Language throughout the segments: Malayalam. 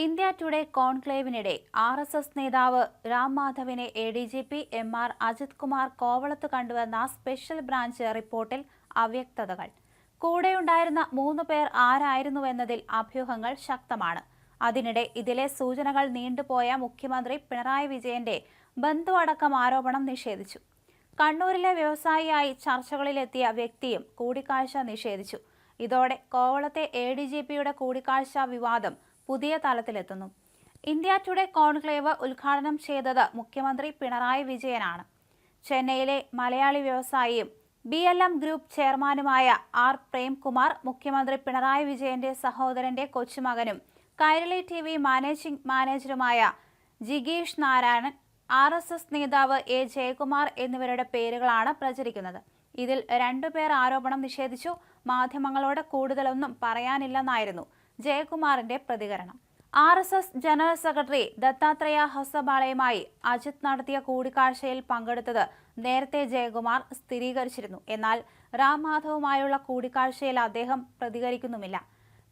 ഇന്ത്യ ടുഡേ കോൺക്ലേവിനിടെ ആർ എസ് എസ് നേതാവ് Ram മാധവിനെ A D G P M R Ajith Kumar കോവളത്ത് കണ്ടുവന്ന സ്പെഷ്യൽ ബ്രാഞ്ച് റിപ്പോർട്ടിൽ അവ്യക്തതകൾ. കൂടെയുണ്ടായിരുന്ന മൂന്ന് പേർ ആരായിരുന്നുവെന്നതിൽ അഭ്യൂഹങ്ങൾ ശക്തമാണ്. അതിനിടെ ഇതിലെ സൂചനകൾ നീണ്ടുപോയ മുഖ്യമന്ത്രി പിണറായി വിജയന്റെ ബന്ധു അടക്കം ആരോപണം നിഷേധിച്ചു. കണ്ണൂരിലെ വ്യവസായിയായി ചർച്ചകളിലെത്തിയ വ്യക്തിയും കൂടിക്കാഴ്ച നിഷേധിച്ചു. ഇതോടെ കോവളത്തെ എ ഡി ജി പിയുടെ കൂടിക്കാഴ്ച വിവാദം പുതിയ തലത്തിലെത്തുന്നു. ഇന്ത്യ ടുഡേ കോൺക്ലേവ് ഉദ്ഘാടനം ചെയ്തത് മുഖ്യമന്ത്രി പിണറായി വിജയനാണ്. ചെന്നൈയിലെ മലയാളി വ്യവസായിയും ബി എൽ എം ഗ്രൂപ്പ് ചെയർമാനുമായ ആർ പ്രേംകുമാർ മുഖ്യമന്ത്രി പിണറായി വിജയന്റെ സഹോദരന്റെ കൊച്ചുമകനും കൈരളി ടി വി മാനേജിംഗ് മാനേജറുമായ ജിഗീഷ് നാരായണൻ ആർ എസ് എസ് നേതാവ് എ ജയകുമാർ എന്നിവരുടെ പേരുകളാണ് പ്രചരിക്കുന്നത്. ഇതിൽ രണ്ടുപേർ ആരോപണം നിഷേധിച്ചു. മാധ്യമങ്ങളോട് കൂടുതലൊന്നും പറയാനില്ലെന്നായിരുന്നു ജയകുമാറിന്റെ പ്രതികരണം. R S S general secretary Dattatreya ഹസബാളയുമായി Ajith നടത്തിയ കൂടിക്കാഴ്ചയിൽ പങ്കെടുത്തത് നേരത്തെ ജയകുമാർ സ്ഥിരീകരിച്ചിരുന്നു. എന്നാൽ റാം മാധവുമായുള്ള കൂടിക്കാഴ്ചയിൽ അദ്ദേഹം പ്രതികരിക്കുന്നുമില്ല.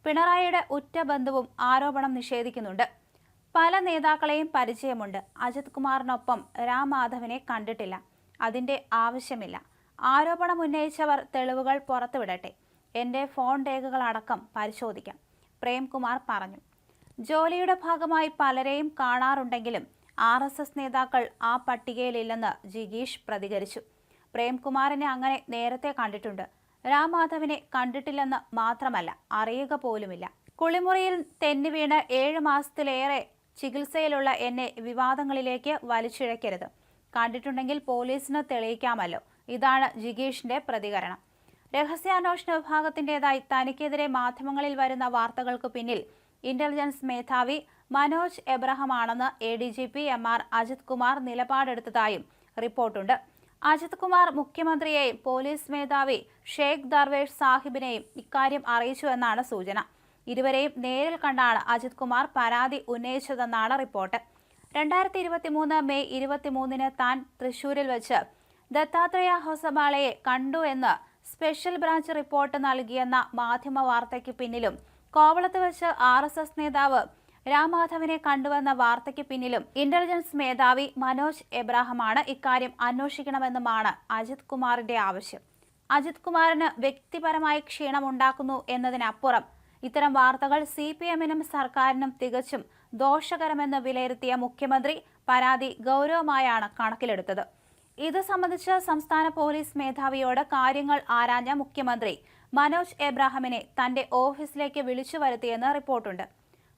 പിണറായിയുടെ ഉറ്റ ബന്ധുവും ആരോപണം നിഷേധിക്കുന്നുണ്ട്. പല നേതാക്കളെയും പരിചയമുണ്ട്. അജിത് കുമാറിനൊപ്പം രാം മാധവിനെ കണ്ടിട്ടില്ല. അതിന്റെ ആവശ്യമില്ല. ആരോപണം ഉന്നയിച്ചവർ തെളിവുകൾ പുറത്തുവിടട്ടെ. എന്റെ ഫോൺ രേഖകളടക്കം പരിശോധിക്കാം. പ്രേംകുമാർ പറഞ്ഞു. ജോലിയുടെ ഭാഗമായി പലരെയും കാണാറുണ്ടെങ്കിലും ആർ എസ് എസ് നേതാക്കൾ ആ പട്ടികയിലില്ലെന്ന് ജിഗീഷ് പ്രതികരിച്ചു. പ്രേംകുമാറിനെ അങ്ങനെ നേരത്തെ കണ്ടിട്ടുണ്ട്. രാമാധവിനെ കണ്ടിട്ടില്ലെന്ന് മാത്രമല്ല അറിയുക പോലുമില്ല. കുളിമുറിയിൽ തെന്നി വീണ് ഏഴ് മാസത്തിലേറെ ചികിത്സയിലുള്ള എന്നെ വിവാദങ്ങളിലേക്ക് വലിച്ചിഴക്കരുത്. കണ്ടിട്ടുണ്ടെങ്കിൽ പോലീസിന് തെളിയിക്കാമല്ലോ. ഇതാണ് ജിഗീഷിന്റെ പ്രതികരണം. രഹസ്യാന്വേഷണ വിഭാഗത്തിന്റേതായി തനിക്കെതിരെ മാധ്യമങ്ങളിൽ വരുന്ന വാർത്തകൾക്ക് പിന്നിൽ ഇന്റലിജൻസ് മേധാവി Manoj എബ്രഹമാണെന്ന് A D G P M R Ajith Kumar നിലപാടെടുത്തതായും റിപ്പോർട്ടുണ്ട്. അജിത് കുമാർ മുഖ്യമന്ത്രിയെയും പോലീസ് മേധാവി ഷേഖ് ദർവേഷ് സാഹിബിനെയും ഇക്കാര്യം അറിയിച്ചുവെന്നാണ് സൂചന. ഇരുവരെയും നേരിൽ കണ്ടാണ് അജിത് കുമാർ പരാതി ഉന്നയിച്ചതെന്നാണ് റിപ്പോർട്ട്. രണ്ടായിരത്തി ഇരുപത്തി മൂന്ന് മെയ് ഇരുപത്തിമൂന്നിന് താൻ തൃശൂരിൽ വെച്ച് ദത്താത്രേയ ഹൊസബാളയെ കണ്ടു എന്ന് സ്പെഷ്യൽ ബ്രാഞ്ച് റിപ്പോർട്ട് നൽകിയെന്ന മാധ്യമ വാർത്തയ്ക്ക് പിന്നിലും കോവളത്ത് വെച്ച് ആർ എസ് എസ് നേതാവ് രാമാധവനെ കണ്ടുവെന്ന വാർത്തയ്ക്ക് പിന്നിലും ഇന്റലിജൻസ് മേധാവി മനോജ് എബ്രാഹമാണ് ഇക്കാര്യം അന്വേഷിക്കണമെന്നുമാണ് അജിത് കുമാറിന്റെ ആവശ്യം. അജിത് കുമാറിന് വ്യക്തിപരമായി ക്ഷീണമുണ്ടാക്കുന്നു എന്നതിനപ്പുറം ഇത്തരം വാർത്തകൾ സി പി എമ്മിനും സർക്കാരിനും തികച്ചും ദോഷകരമെന്ന് വിലയിരുത്തിയ മുഖ്യമന്ത്രി പരാതി ഗൗരവമായാണ് കണക്കിലെടുത്തത്. ഇത് സംബന്ധിച്ച് സംസ്ഥാന പോലീസ് മേധാവിയോട് കാര്യങ്ങൾ ആരാഞ്ഞ മുഖ്യമന്ത്രി മനോജ് എബ്രാഹിമിനെ തന്റെ ഓഫീസിലേക്ക് വിളിച്ചു വരുത്തിയെന്ന് റിപ്പോർട്ടുണ്ട്.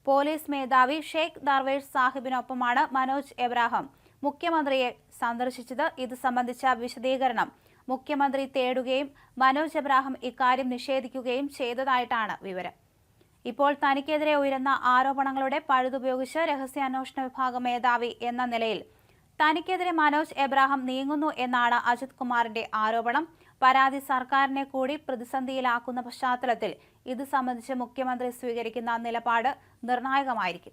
പോലീസ് മേധാവി ഷെയ്ഖ് ദർവേഷ് സാഹിബിനൊപ്പമാണ് മനോജ് എബ്രാഹിം മുഖ്യമന്ത്രിയെ സന്ദർശിച്ചത്. ഇത് സംബന്ധിച്ച വിശദീകരണം മുഖ്യമന്ത്രി തേടുകയും മനോജ് എബ്രാഹിം ഇക്കാര്യം നിഷേധിക്കുകയും ചെയ്തതായിട്ടാണ് വിവരം. ഇപ്പോൾ തനിക്കെതിരെ ഉയരുന്ന ആരോപണങ്ങളുടെ പഴുതുപയോഗിച്ച് രഹസ്യാന്വേഷണ വിഭാഗം മേധാവി എന്ന നിലയിൽ തനിക്കെതിരെ മനോജ് എബ്രാഹിം നീങ്ങുന്നു എന്നാണ് അജിത് കുമാറിന്റെ ആരോപണം. പരാതി സർക്കാരിനെ കൂടി പ്രതിസന്ധിയിലാക്കുന്ന പശ്ചാത്തലത്തിൽ ഇത് സംബന്ധിച്ച് മുഖ്യമന്ത്രി സ്വീകരിക്കുന്ന നിലപാട് നിർണായകമായിരിക്കും.